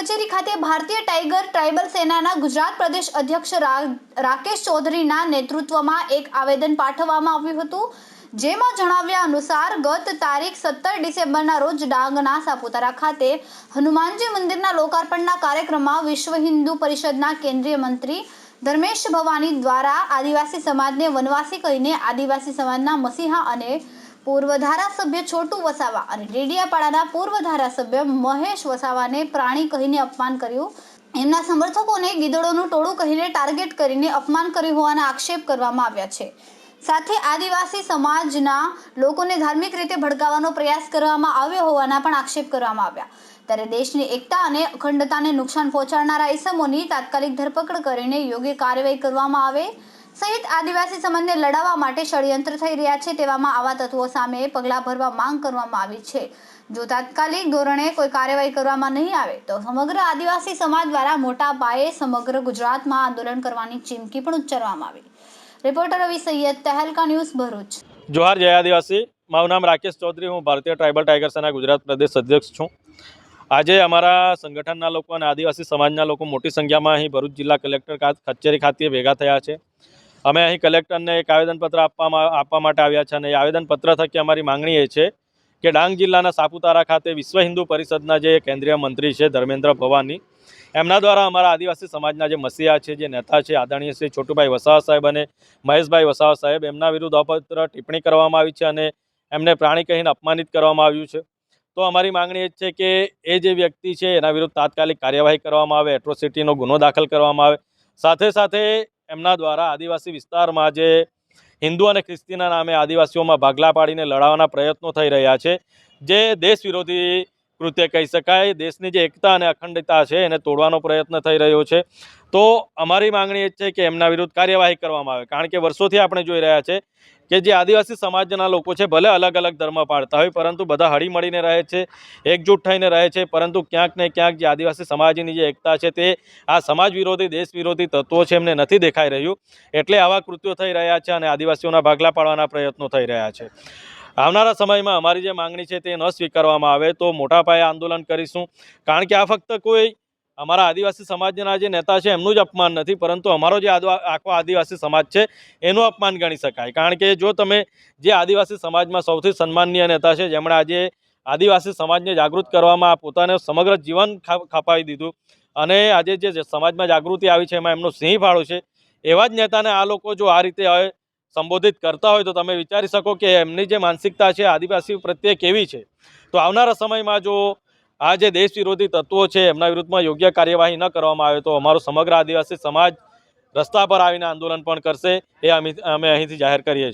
કચેરી ખાતે ભારતીય ટાઈગર ટ્રાઇબલ સેનાના ગુજરાત પ્રદેશ અધ્યક્ષ રાકેશ ચૌધરીના નેતૃત્વમાં એક આવેદન પાઠવવામાં આવ્યું હતું, જેમાં જણાવ્યા અનુસાર ગત તારીખ સત્તર ડિસેમ્બરના રોજ ડાંગના સાપુતારા ખાતે હનુમાનજી મંદિરના લોકાર્પણના કાર્યક્રમમાં વિશ્વ હિન્દુ પરિષદના કેન્દ્રીય મંત્રી ધર્મેશ ભવાની દ્વારા આદિવાસી સમાજને વનવાસી કહીને આદિવાસી સમાજના મસીહા અને પૂર્વ ધારાસભ્ય છોટુ વસાવા અને ડેડિયાપાડાના પૂર્વ ધારાસભ્ય મહેશ વસાવાને પ્રાણી કહીને અપમાન કર્યું. એમના સમર્થકોને ગીદડોનું ટોળું કહીને ટાર્ગેટ કરીને અપમાન કર્યું હોવાના આક્ષેપ કરવામાં આવ્યા છે. સાથે આદિવાસી સમાજના લોકોને ધાર્મિક રીતે ભડકાવવાનો પ્રયાસ કરવામાં આવ્યો હોવાના પણ આક્ષેપ કરવામાં આવ્યા. ત્યારે દેશની એકતા અને અખંડતાને નુકસાન પહોંચાડનારા ઇસમોની તાત્કાલિક ધરપકડ કરીને યોગ્ય કાર્યવાહી કરવામાં આવે સહિત આદિવાસી સમાજને લડાવવા માટે ષડયંત્ર થઈ રહ્યા છે તેવામાં આવા તત્વો સામે પગલાં ભરવા માંગ કરવામાં આવી છે. જો તાત્કાલિક ધોરણે કોઈ કાર્યવાહી કરવામાં નહીં આવે, તો સમગ્ર આદિવાસી સમાજ દ્વારા મોટા પાયે સમગ્ર ગુજરાતમાં આંદોલન કરવાની ચીમકી પણ ઉચ્ચારવામાં આવી. Reporter Ravi Sayed, Tehelka news Bharuch. Johar, જય આદિવાસી. મારું નામ રાકેશ ચૌધરી. હું ભારતીય ટ્રાઇબલ ટાઈગર સેના ગુજરાત પ્રદેશ અધ્યક્ષ છું. આજે અમારા સંગઠનના લોકો અને આદિવાસી સમાજના લોકો મોટી સંખ્યામાં અહીં ભરૂચ જિલ્લા કલેક્ટર કચેરી ખાતે ભેગા થયા છે. અમે અહીં કલેક્ટરને એક આવેદનપત્ર આપવામાં આપવા માટે આવ્યા છે અને એ આવેદનપત્ર થકી અમારી માંગણી એ છે કે ડાંગ જિલ્લાના સાપુતારા ખાતે વિશ્વ હિન્દુ પરિષદના જે કેન્દ્રીય મંત્રી છે ધર્મેન્દ્ર ભવાની, એમના દ્વારા અમારા આદિવાસી સમાજના જે મસીહા છે, જે નેતા છે, આદરણીય શ્રી છોટુભાઈ વસાવા સાહેબ અને મહેશભાઈ વસાવા સાહેબ, એમના વિરુદ્ધ અપત્ર ટિપ્પણી કરવામાં આવી છે અને એમને પ્રાણી કહીને અપમાનિત કરવામાં આવ્યું છે. તો અમારી માંગણી એ છે કે એ જે વ્યક્તિ છે, એના વિરુદ્ધ તાત્કાલિક કાર્યવાહી કરવામાં આવે, એટ્રોસિટીનો ગુનો દાખલ કરવામાં આવે. સાથે સાથે એમના દ્વારા આદિવાસી વિસ્તારમાં જે હિન્દુ અને ખ્રિસ્તીના નામે આદિવાસીઓમાં ભાગલા પાડીને લડાવવાના પ્રયત્નો થઈ રહ્યા છે, જે દેશ વિરોધી કૃત્ય કહી શકાય. દેશની જે એકતા અને અખંડતા છે, એને તોડવાનો પ્રયત્ન થઈ રહ્યો છે. તો અમારી માંગણી એ છે કે એમના વિરુદ્ધ કાર્યવાહી કરવામાં આવે. કારણ કે વર્ષોથી આપણે જોઈ રહ્યા છે કે જે આદિવાસી સમાજના લોકો છે, ભલે અલગ અલગ ધર્મ પાળતા હોય, પરંતુ બધા હળી મળીને રહે છે, એકજૂટ થઈને રહે છે, પરંતુ ક્યાંક ને ક્યાંક જે આદિવાસી સમાજની જે એકતા છે, તે આ સમાજ વિરોધી, દેશ વિરોધી તત્વો છે, એમને નથી દેખાઈ રહ્યું. એટલે આવા કૃત્યો થઈ રહ્યા છે અને આદિવાસીઓના ભાગલા પાડવાના પ્રયત્નો થઈ રહ્યા છે. આવનારા સમયમાં અમારી જે માંગણી છે તે ન સ્વીકારવામાં આવે તો મોટા પાયે આંદોલન કરીશું. કારણ કે આ ફક્ત કોઈ અમારા આદિવાસી સમાજના જે નેતા છે એમનું જ અપમાન નથી, પરંતુ અમારો જે આખો આદિવાસી સમાજ છે એનું અપમાન ગણી શકાય. કારણ કે જો તમે જે આદિવાસી સમાજમાં સૌથી સન્માનનીય નેતા છે, જેમણે આજે આદિવાસી સમાજને જાગૃત કરવામાં પોતાને સમગ્ર જીવન ખપાવી દીધું અને આજે જે સમાજમાં જાગૃતિ આવી છે, એમાં એમનો સિંહ ફાળો છે, એવા જ નેતાને આ લોકો જો આ રીતે સંબોધિત કરતા હોય તો તમે વિચારી શકો કે એમની જે માનસિકતા છે, આદિવાસી પ્રત્યે કેવી છે? તો આવનારા સમયમાં જો આ જે દેશ વિરોધી તત્વો છે, એમના વિરુદ્ધમાં યોગ્ય કાર્યવાહી ન કરવામાં આવે તો અમારો સમગ્ર આદિવાસી સમાજ રસ્તા પર આવીને આંદોલન પણ કરશે, એ અમે અમે અહીંથી જાહેર કરીએ છીએ.